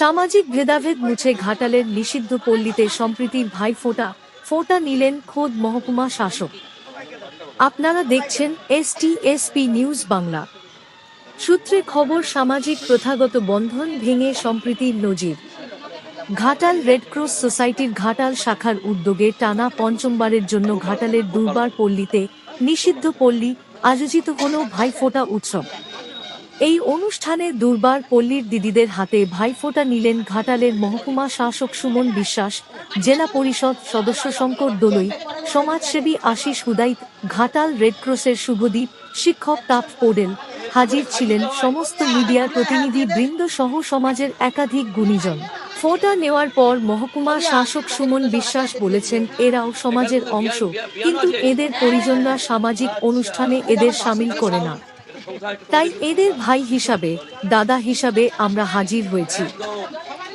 সামাজিক ভেদাভেদ মুছে ঘাটালের নিষিদ্ধ পল্লীতে সম্প্রীতির ভাই ফোটা নিলেন খোদ মহকুমা শাসক। আপনারা দেখছেন এস এসটিএসপি নিউজ বাংলা। সূত্রে খবর, সামাজিক প্রথাগত বন্ধন ভেঙে সম্প্রীতির নজির। ঘাটাল রেডক্রস সোসাইটির ঘাটাল শাখার উদ্যোগে টানা পঞ্চমবারের জন্য ঘাটালের দুর্বার পল্লীতে নিষিদ্ধ পল্লী আয়োজিত হল ভাইফোঁটা উৎসব। এই অনুষ্ঠানে দুর্বার পল্লীর দিদিদের হাতে ভাইফোঁটা নিলেন ঘাটালের মহকুমা শাসক সুমন বিশ্বাস, জেলা পরিষদ সদস্য শঙ্কর দোলই, সমাজসেবী আশিস হুদাইত, ঘাটাল রেডক্রসের শুভদীপ, শিক্ষক তাপ পোডেল। হাজির ছিলেন সমস্ত মিডিয়ার প্রতিনিধি বৃন্দ সহ সমাজের একাধিক গুণীজন। ফোঁটা নেওয়ার পর মহকুমা শাসক সুমন বিশ্বাস বলেছেন, এরাও সমাজের অংশ, কিন্তু এদের পরিজনরা সামাজিক অনুষ্ঠানে এদের সামিল করে না। তাই এদের ভাই হিসাবে, দাদা হিসাবে আমরা হাজির হয়েছি।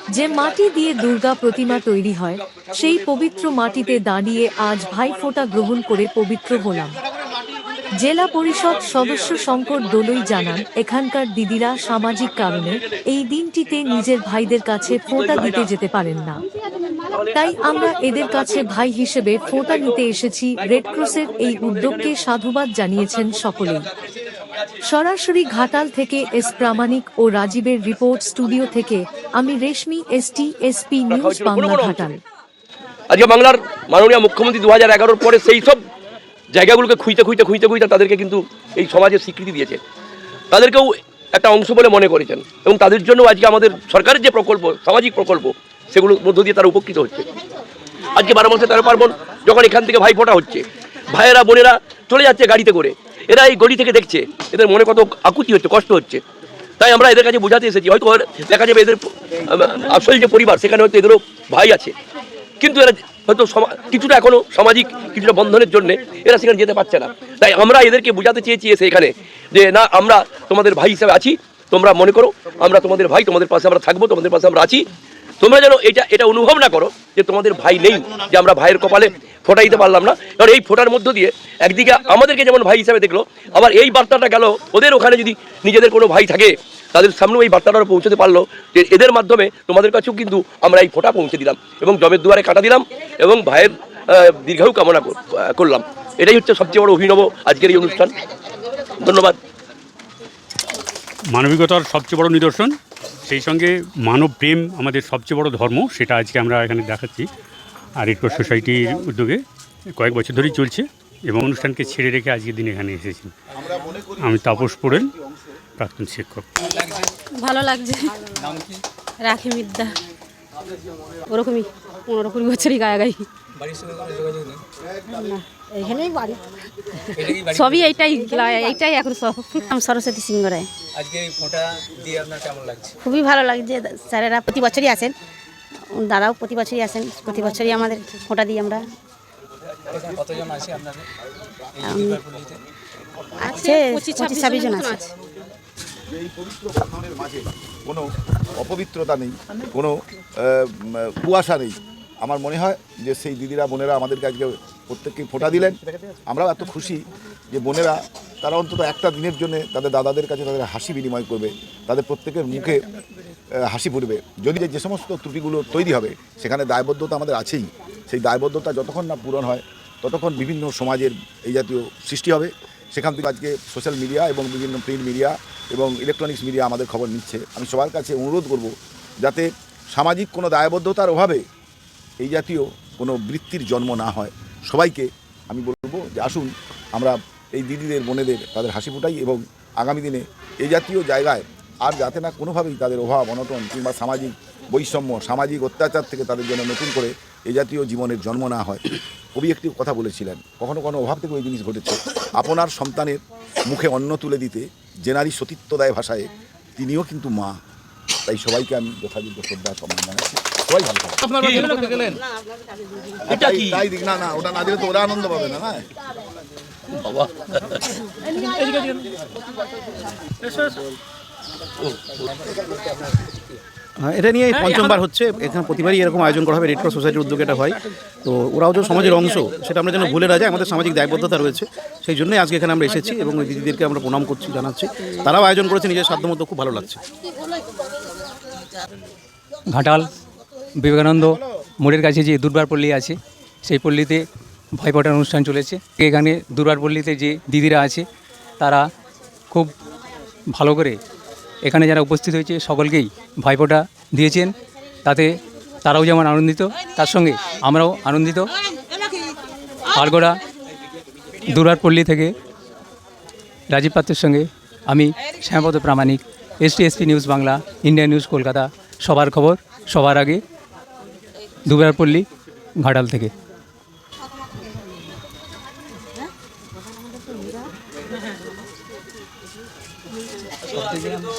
যে মাটি দিয়ে দুর্গা প্রতিমা তৈরি হয়, সেই পবিত্র মাটিতে দাঁড়িয়ে আজ ভাইফোঁটা গ্রহণ করে পবিত্র হলাম। জেলা পরিষদ সদস্য শঙ্কর দোলই জানান, এখানকার দিদিরা সামাজিক কারণে এই দিনটিতে নিজের ভাইদের কাছে ফোঁটা দিতে যেতে পারেন না। তাই আমরা এদের কাছে ভাই হিসেবে ফোঁটা নিতে এসেছি। রেডক্রসের এই উদ্যোগকে সাধুবাদ জানিয়েছেন সকলেই। সরাসরি ঘাটাল থেকে এস প্রামাণিক ও রাজীবের রিপোর্ট স্টুডিও থেকে আমি Reshmi ST SP news Bangla Ghatal. আজকে বাংলার মাননীয় মুখ্যমন্ত্রী দু হাজার পরে সেই সব জায়গাগুলোকে খুঁজতে খুঁজতে খুঁজতে খুঁজতে তাদেরকে কিন্তু এই সমাজের স্বীকৃতি দিয়েছে। তাদেরকেও একটা অংশ বলে মনে করেছেন এবং তাদের জন্য আজকে আমাদের সরকারের যে প্রকল্প, সামাজিক প্রকল্প, সেগুলোর মধ্য দিয়ে তারা উপকৃত হচ্ছে। আজকে বারো মাসে তেরো পার্বণ, যখন এখান থেকে ভাই ফোটা হচ্ছে, ভাইয়েরা, বোনেরা চলে যাচ্ছে গাড়িতে করে। এরা এই গলি থেকে দেখছে, এদের মনে কত আকুতি হচ্ছে, কষ্ট হচ্ছে। তাই আমরা এদের কাছে বোঝাতে এসেছি, হয়তো দেখা যাবে এদের আসল যে পরিবার, সেখানে হয়তো এদেরও ভাই আছে। কিন্তু এরা হয়তো কিছুটা এখনও সামাজিক, কিছুটা বন্ধনের জন্য এরা সেখানে যেতে পারছে না। তাই আমরা এদেরকে বোঝাতে চেয়েছি এসে এখানে যে, না, আমরা তোমাদের ভাই হিসাবে আছি, তোমরা মনে করো, আমরা তোমাদের ভাই, তোমাদের পাশে আমরা থাকব, তোমাদের পাশে আমরা আছি। তোমরা যেন এটা এটা অনুভব না করো যে, তোমাদের ভাই নেই, যে আমরা ভাইয়ের কপালে ফোটা দিতে পারলাম না। কারণ এই ফোটার মধ্য দিয়ে একদিকে আমাদেরকে যেমন ভাই হিসাবে দেখল, আবার এই বার্তাটা গেল, ওদের ওখানে যদি নিজেদের কোনো ভাই থাকে তাদের সামনেও এই বার্তাটা পৌঁছতে পারল যে এদের মাধ্যমে তোমাদের কাছেও কিন্তু আমরা এই ফোঁটা পৌঁছে দিলাম এবং জমের দুয়ারে কাটা দিলাম এবং ভাইয়ের দীর্ঘায়ু কামনা করলাম। এটাই হচ্ছে সবচেয়ে বড় অভিনব আজকের এই অনুষ্ঠান। ধন্যবাদ। মানবিকতার সবচেয়ে বড় নিদর্শন সেই সঙ্গে মানব প্রেম আমাদের সবচেয়ে বড় ধর্ম সেটা আজকে আমরা এখানে দেখাচ্ছি। আর রেডক্রস সোসাইটির উদ্যোগে কয়েক বছর ধরেই চলছে এবং অনুষ্ঠানকে ছেড়ে রেখে আজকের দিন এখানে এসেছি আমি তাপস পোড়েল প্রাক্তন শিক্ষক। ভালো লাগছে। রাখি মিদ্যা ওরকমই পনেরো কুড়ি বছরই গায়াগাই না এখানেই বাড়ি। সবই এইটাই এইটাই এখন সব। আমি সরস্বতী সিংহ রায়। আজকে এই ফোঁটা দিয়ে আপনার কেমন লাগছে? খুবই ভালো লাগছে। স্যারেরা প্রতি বছরই আসেন। দাদাও প্রতি বছরই আসেন। প্রতি বছরই আমাদের ফোঁটা দিই আমরা। আছে পঁচিশ ছাব্বিশ জন আছে। এই পবিত্র বন্ধনের মাঝে কোনো অপবিত্রতা নেই, কোনো কুয়াশা নেই, আমার মনে হয় যে সেই দিদিরা, বোনেরা আমাদেরকে আজকে প্রত্যেককেই ফোঁটা দিলেন। আমরাও এত খুশি যে বোনেরা, তারা অন্তত একটা দিনের জন্য তাদের দাদাদের কাছে তাদের হাসি বিনিময় করবে, তাদের প্রত্যেকের মুখে হাসি ফুটবে। যদি যে সমস্ত ত্রুটিগুলো তৈরি হবে, সেখানে দায়বদ্ধতা আমাদের আছেই। সেই দায়বদ্ধতা যতক্ষণ না পূরণ হয়, ততক্ষণ বিভিন্ন সমাজের এই জাতীয় সৃষ্টি হবে। সেখান থেকে আজকে সোশ্যাল মিডিয়া এবং বিভিন্ন প্রিন্ট মিডিয়া এবং ইলেকট্রনিক্স মিডিয়া আমাদের খবর নিচ্ছে। আমি সবার কাছে অনুরোধ করব যাতে সামাজিক কোনো দায়বদ্ধতার অভাবে এই জাতীয় কোনো বৃত্তির জন্ম না হয়। সবাইকে আমি বলব যে আসুন, আমরা এই দিদিদের, বোনেদের তাদের হাসি ফুটাই এবং আগামী দিনে এই জাতীয় জায়গায় আর যাতে না কোনোভাবেই তাদের অভাব, অনটন কিংবা সামাজিক বৈষম্য, সামাজিক অত্যাচার থেকে তাদের জন্য নতুন করে এই জাতীয় জীবনের জন্ম না হয়। কবি একটি কথা বলেছিলেন। কখনো কখনো অভাব থেকে ওই জিনিস ঘটেছে। আপনার সন্তানের মুখে অন্ন তুলে দিতে যে নারী সতীত্ব দেয় ভাষায় তিনিও কিন্তু মা। তাই সবাইকে আমি যথাযোগ্য শ্রদ্ধা সম্মান জানাচ্ছি। সবাই ভালো? তাই দিক না না ওটা না দিলে তো ওরা আনন্দ পাবে না না? বাবা। এটা নিয়ে পঞ্চমবার হচ্ছে। এখানে প্রতিবারই এরকম আয়োজন করা হবে রেড ক্রস সোসাইটির উদ্যোগে এটা হয়। তো ওরাও যে সমাজের অংশ সেটা আমরা যেন ভুলে না যাই আমাদের সামাজিক দায়বদ্ধতা রয়েছে। সেই জন্যই আজকে এখানে আমরা এসেছি এবং ওই দিদিদেরকে আমরা প্রণাম করছি জানাচ্ছি। তারাও আয়োজন করেছে নিজের সাধ্যমতো খুব ভালো লাগছে। ঘাটাল বিবেকানন্দ মোড়ের কাছে যে দুর্বার পল্লী আছে সেই পল্লীতে ভাইফোঁটার অনুষ্ঠান চলেছে। এখানে দুর্বার পল্লীতে যে দিদিরা আছে তারা খুব ভালো করে এখানে যারা উপস্থিত হয়েছে সকলকেই ভাইফোঁটা দিয়েছেন, তাতে তারাও যেমন আনন্দিত, তার সঙ্গে আমরাও আনন্দিত। আলগোড়া দুর্বার পল্লী থেকে রাজীব পাত্রের সঙ্গে আমি Shyampada Pramanik STSP news Bangla, India news Kolkata, সবার খবর সবার আগে দুবরারপল্লী ঘাটাল থেকে।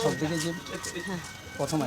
সব থেকে যে প্রথম